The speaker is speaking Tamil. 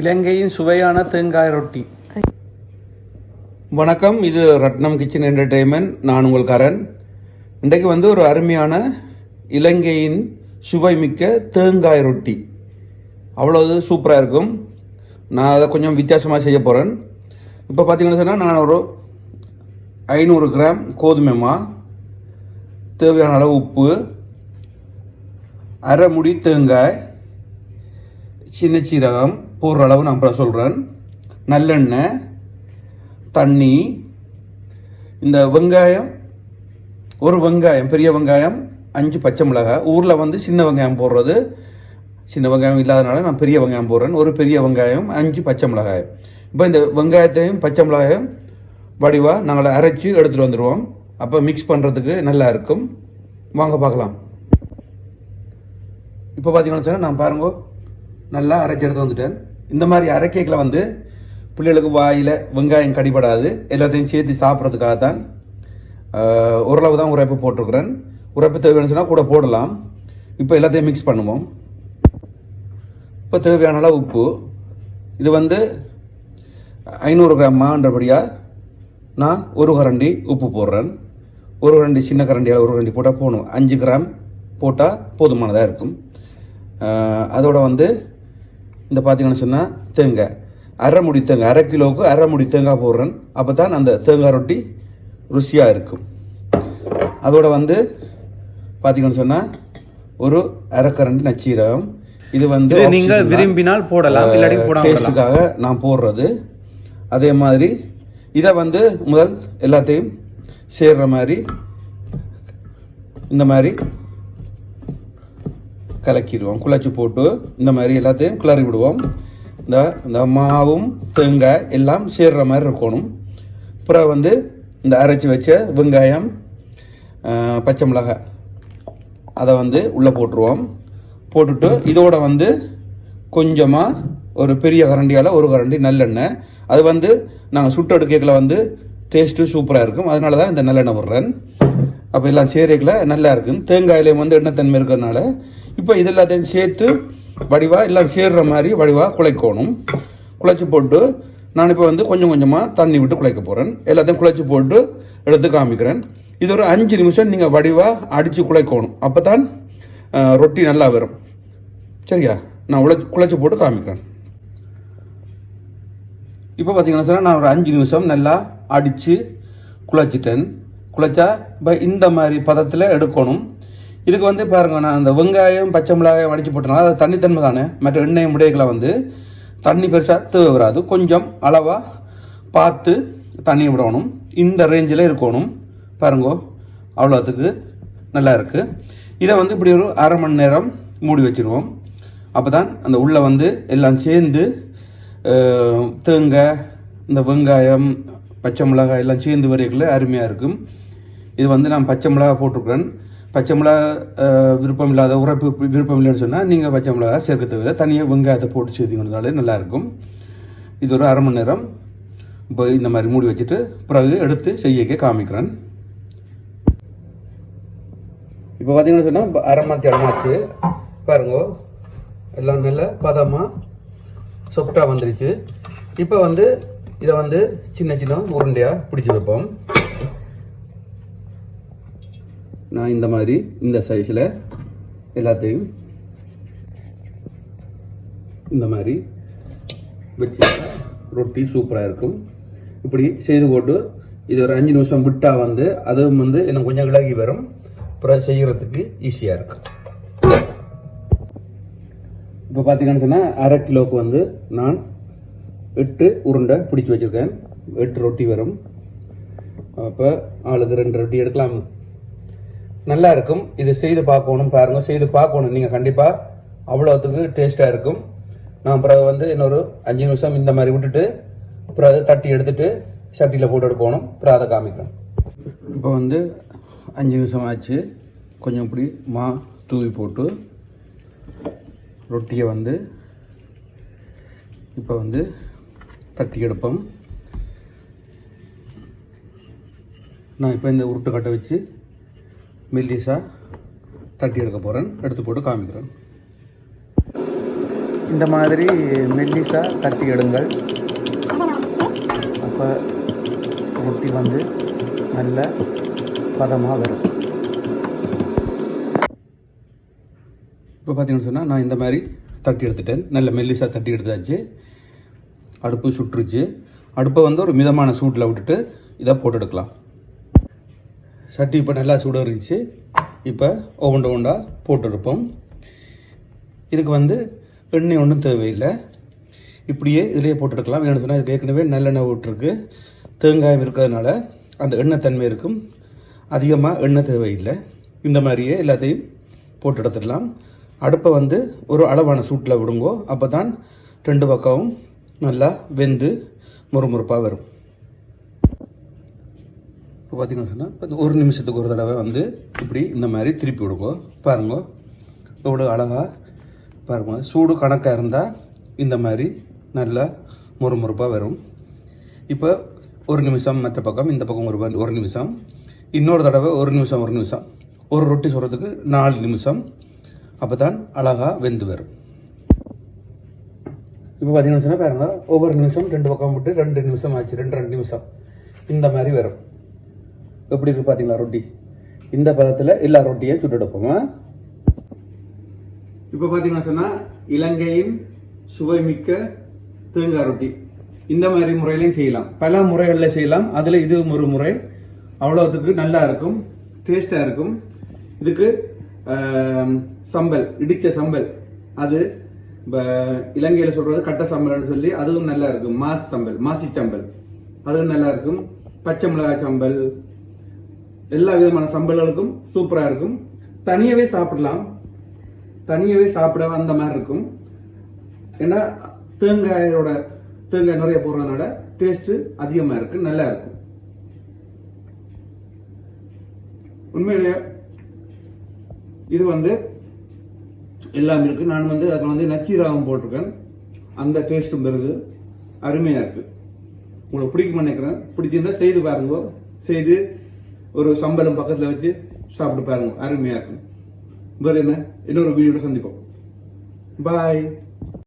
இலங்கையின் சுவையான தேங்காய் ரொட்டி. வணக்கம் இது ரத்னம் கிச்சன் என்டர்டெயின்மெண்ட் நான் உங்கள் கரண். இன்றைக்கு வந்து ஒரு அருமையான இலங்கையின் சுவைமிக்க தேங்காய் ரொட்டி. அவ்வளோ சூப்பராக இருக்கும். நான் அதை கொஞ்சம் வித்தியாசமாக செய்ய போகிறேன் இப்போ பார்த்தீங்கன்னு சொன்னால் நான் ஒரு ஐநூறு கிராம் கோதுமை மா தேவையான அளவு உப்பு அரை முடி தேங்காய் சின்ன சீரகம் போடுற அளவு நான் அப்புறம் சொல்கிறேன் நல்லெண்ணெய் தண்ணி இந்த வெங்காயம் ஒரு வெங்காயம் பெரிய வெங்காயம் அஞ்சு பச்சை மிளகாய். ஊரில் வந்து சின்ன வெங்காயம் போடுறது. சின்ன வெங்காயம் இல்லாதனால நான் பெரிய வெங்காயம் போடுறேன். ஒரு பெரிய வெங்காயம் அஞ்சு பச்சை மிளகாய். இப்போ இந்த வெங்காயத்தையும் பச்சை மிளகாயும் வடிவாக நாங்கள் அரைச்சி எடுத்துகிட்டு வந்துடுவோம் அப்போ மிக்ஸ் பண்ணுறதுக்கு நல்லா இருக்கும். வாங்க பார்க்கலாம். இப்போ பார்த்தீங்கன்னா சார் நான் பாருங்க நல்லா அரைச்சி எடுத்து வந்துட்டேன். இந்த மாதிரி அரைக்கைகளை வந்து பிள்ளைகளுக்கு வாயில் வெங்காயம் கடிபடாது. எல்லாத்தையும் சேர்த்து சாப்பிட்றதுக்காக தான் ஓரளவு தான் உரைப்பு போட்டிருக்கிறேன். உரைப்பு தேவையான சொன்னால் கூட போடலாம். இப்போ எல்லாத்தையும் மிக்ஸ் பண்ணுவோம். இப்போ தேவையான அளவு உப்பு. இது வந்து ஐநூறு கிராம் மான்றபடியாக நான் ஒரு கரண்டி உப்பு போடுறேன். ஒரு கரண்டி சின்ன கரண்டியால் ஒரு கரண்டி போட்டால் போகணும் அஞ்சு கிராம் போட்டால் போதுமானதாக இருக்கும். அதோட வந்து இந்த பார்த்தீங்கன்னு சொன்னால் தேங்காய் அரை முடி தேங்காய் அரை கிலோவுக்கு அரை முடி தேங்காய் போடுறேன். அப்போ தான் அந்த தேங்காய் ரொட்டி ருசியாக இருக்கும். அதோட வந்து பார்த்தீங்கன்னு சொன்னால் ஒரு அரைக்கரண்டி நச்சீரகம் இது வந்து நீங்கள். விரும்பினால் போடலாம். டேஸ்ட்டுக்காக நான் போடுறது. அதே மாதிரி இதை வந்து முதல் எல்லாத்தையும் சேர்ற மாதிரி இந்த மாதிரி கலக்கிடுவோம். குழச்சி போட்டு இந்த மாதிரி எல்லாத்தையும் கிளறி விடுவோம். இந்த இந்த மாவும் தேங்காய் எல்லாம் சேர்ற மாதிரி இருக்கணும். அப்புறம் வந்து இந்த அரைச்சி வச்ச வெங்காயம் பச்சை மிளகாய் அதை வந்து உள்ளே போட்டுருவோம். போட்டுட்டு இதோட வந்து கொஞ்சமாக ஒரு பெரிய கரண்டியால் ஒரு கரண்டி நல்லெண்ணெய். அது வந்து நாங்கள் சுட்டு எடுக்கல வந்து டேஸ்ட்டு சூப்பராக இருக்கும். அதனால தான் இந்த நல்லெண்ணெய் விடுறேன் அப்போ எல்லாம் சேரைக்கில் நல்லா இருக்கும். தேங்காயிலையும் வந்து எண்ணெய்த்தன்மை இருக்கிறதுனால இப்போ இது எல்லாத்தையும் சேர்த்து வடிவாக எல்லாம் சேர்ற மாதிரி வடிவாக குழைக்கணும். குழைச்சி போட்டு நான் இப்போ வந்து கொஞ்சம் கொஞ்சமாக தண்ணி விட்டு குழைக்க போகிறேன் எல்லாத்தையும் குழைச்சி போட்டு எடுத்து காமிக்கிறேன். இது ஒரு அஞ்சு நிமிஷம் நீங்கள் வடிவாக அடித்து குழைக்கணும். அப்போ தான் ரொட்டி நல்லா வரும். சரியா? நான் உழை குழைச்சி போட்டு காமிக்கிறேன். இப்போ பார்த்தீங்கன்னா சார் நான் ஒரு அஞ்சு நிமிஷம் நல்லா அடித்து குழைச்சிட்டேன். குழைச்சா இப்போ இந்த மாதிரி பதத்தில் எடுக்கணும். இதுக்கு வந்து பாருங்க நான் அந்த வெங்காயம் பச்சை மிளகாயம் அடித்து போட்டனால அது தண்ணித்தன்மை தானே. மற்ற எண்ணெய் முடைகளை வந்து தண்ணி பெருசாக தேவை வராது. கொஞ்சம் அளவாக பார்த்து தண்ணி விடணும். இந்த ரேஞ்சில் இருக்கணும். பாருங்கோ அவ்வளோத்துக்கு நல்லா இருக்குது இதை வந்து இப்படி ஒரு அரை மணி நேரம் மூடி வச்சிருவோம். அப்போ தான் அந்த உள்ளே வந்து எல்லாம் சேர்ந்து தேங்காய் இந்த வெங்காயம் பச்சை மிளகாய் எல்லாம் சேர்ந்து வரைக்குள்ள அருமையாக இருக்கும். இது வந்து நான் பச்சை மிளகா போட்டிருக்கிறேன். பச்சை மிளகா விருப்பம் இல்லாத உரைப்பு விருப்பம் இல்லைன்னு சொன்னால் நீங்கள் பச்சை மிளகா சேர்க்க தேவையில்லை. தனியாக வெங்காயத்தை போட்டு சேர்த்திங்கனாலே நல்லாயிருக்கும். இது ஒரு அரை மணி நேரம். இப்போ இந்த மாதிரி மூடி வச்சுட்டு பிறகு எடுத்து செய்யக்க காமிக்கிறேன். இப்போ பார்த்தீங்கன்னு சொன்னால் அரை மணி இடமாச்சு பாருங்க. எல்லாம் நல்ல பதமாக சொப்டாக வந்துருச்சு. இப்போ வந்து இதை வந்து சின்ன சின்ன உருண்டையாக பிடிச்சி வைப்போம். நான் இந்த மாதிரி இந்த சைஸில் எல்லாத்தையும் இந்த மாதிரி வச்சு ரொட்டி சூப்பராக இருக்கும். இப்படி செய்து போட்டு இது ஒரு அஞ்சு நிமிஷம் விட்டால் வந்து அதுவும் வந்து எனக்கு கொஞ்சம் விலகி வரும். அப்புறம் செய்கிறதுக்கு ஈஸியாக இருக்கும். இப்போ பார்த்தீங்கன்னு சொன்னால் அரை கிலோவுக்கு வந்து நான் எட்டு உருண்டை பிடிச்சி வச்சுருக்கேன். எட்டு ரொட்டி வரும். அப்போ ஆளுக்கு ரெண்டு ரொட்டி எடுக்கலாம். நல்லா இருக்கும் இது செய்து பார்க்கணும் பாருங்கள் செய்து பார்க்கணும். நீங்கள் கண்டிப்பாக அவ்வளோத்துக்கு டேஸ்ட்டாக இருக்கும். நான் பிறகு வந்து இன்னொரு அஞ்சு நிமிஷம் இந்த மாதிரி விட்டுட்டு அப்புறம் அதை தட்டி எடுத்துட்டு சட்டியில் போட்டு எடுக்கணும். அப்புறம் அதை காமிக்கிறேன். இப்போ வந்து அஞ்சு நிமிஷம் ஆச்சு. கொஞ்சம் இப்படி மா தூவி போட்டு ரொட்டியை வந்து இப்போ வந்து தட்டி எடுப்போம். நான் இப்போ இந்த உருட்டு கட்டை வச்சு மெல்லிஸாக தட்டி எடுக்க போகிறேன் எடுத்து போட்டு காமிக்கிறேன். இந்த மாதிரி மெல்லிசா தட்டி எடுங்கள். அப்போ ரொட்டி வந்து நல்ல பதமாக வரும். இப்போ பார்த்தீங்கன்னு சொன்னால் நான் இந்த மாதிரி தட்டி எடுத்துட்டேன். நல்ல மெல்லிசாக தட்டி எடுத்தாச்சு. அடுப்பு சுட்டுருச்சு அடுப்பை வந்து ஒரு மிதமான சூட்டில் விட்டுட்டு இதை போட்டு எடுக்கலாம். சட்டி இப்போ நல்லா சுட இருந்துச்சு இப்போ ஒவ்வொன்று ஒவ்வொன்றா போட்டிருப்போம். இதுக்கு வந்து எண்ணெய் ஒன்றும் தேவையில்லை. இப்படியே இதிலே போட்டுருக்கலாம். வேணும்னு சொன்னால் இதுக்கு ஏற்கனவே நல்லெண்ணெய் விட்டுருக்கு தேங்காயம் இருக்கிறதுனால அந்த எண்ணெய் தன்மை இருக்கும். அதிகமாக எண்ணெய் தேவையில்லை. இந்த மாதிரியே எல்லாத்தையும் போட்டு எடுத்துடலாம் அடுப்பை வந்து ஒரு அளவான சூட்டில் விடுங்கோ அப்போ தான் ரெண்டு பக்கமும் நல்லா வெந்து முறுமுறுப்பாக வரும். இப்போ பார்த்தீங்கன்னு சொன்னால் இப்போ ஒரு நிமிஷத்துக்கு ஒரு தடவை வந்து இப்படி இந்த மாதிரி திருப்பி விடுங்க. பாருங்க. எவ்வளோ அழகாக பாருங்க. சூடு கணக்காக இருந்தால் இந்த மாதிரி நல்லா முறுமுறுப்பாக வரும். இப்போ ஒரு நிமிஷம் மற்ற பக்கம் இந்த பக்கம் ஒரு ஒரு நிமிஷம். இன்னொரு தடவை ஒரு நிமிஷம் ஒரு நிமிஷம். ஒரு ரொட்டி சுடுறதுக்கு நாலு நிமிஷம். அப்போ தான் அழகாக வெந்து வரும். இப்போ பார்த்தீங்கன்னு சொன்னால் பாருங்க. ஒவ்வொரு நிமிஷம் ரெண்டு பக்கம் விட்டு ரெண்டு நிமிஷம் ஆச்சு ரெண்டு ரெண்டு நிமிஷம். இந்த மாதிரி வரும். எப்படி இருக்கு பார்த்தீங்களா ரொட்டி? இந்த பதத்தில் எல்லா ரொட்டியும் சுட்டெடுப்போம்? இப்போ பார்த்தீங்கன்னா சொன்னால் இலங்கையின் சுவைமிக்க தேங்காய் ரொட்டி. இந்த மாதிரி முறையிலையும் செய்யலாம். பல முறைகளில் செய்யலாம். அதில் இது ஒரு முறை. அவ்வளோத்துக்கு நல்லா இருக்கும். டேஸ்டாக இருக்கும். இதுக்கு சம்பல் இடித்த சம்பல். அது இப்போ இலங்கையில் சொல்கிறது கட்ட சம்பல்னு சொல்லி அதுவும் நல்லா இருக்கும். மாஸ் சம்பல் மாசி சம்பல் அதுவும் நல்லா இருக்கும். பச்சை மிளகாய் சம்பல் எல்லா விதமான சம்பளங்களுக்கும் சூப்பராக இருக்கும். தனியாகவே சாப்பிடலாம். தனியாகவே சாப்பிட அந்த மாதிரி இருக்கும். ஏன்னா தேங்காயோட தேங்காய் நிறைய போடுறதுனால டேஸ்ட்டு அதிகமாக இருக்கு நல்லா இருக்கும். உண்மையிலேயே இது வந்து எல்லாம் இருக்கு. நான் வந்து அதில் வந்து நச்சீரகம் போட்டிருக்கேன். அந்த டேஸ்ட்டும் வருது அருமையாக இருக்குது உங்களுக்கு பிடிக்கும்னு நினைக்கிறேன். பிடிச்சிருந்தா செய்து பாருங்க. செய்து ஒரு சம்பளம் பக்கத்தில் வச்சு சாப்பிட்டு பாருங்க. அருமையாக இருக்கும். வேறு என்ன? இன்னொரு வீடியோவில் சந்திப்போம். பாய்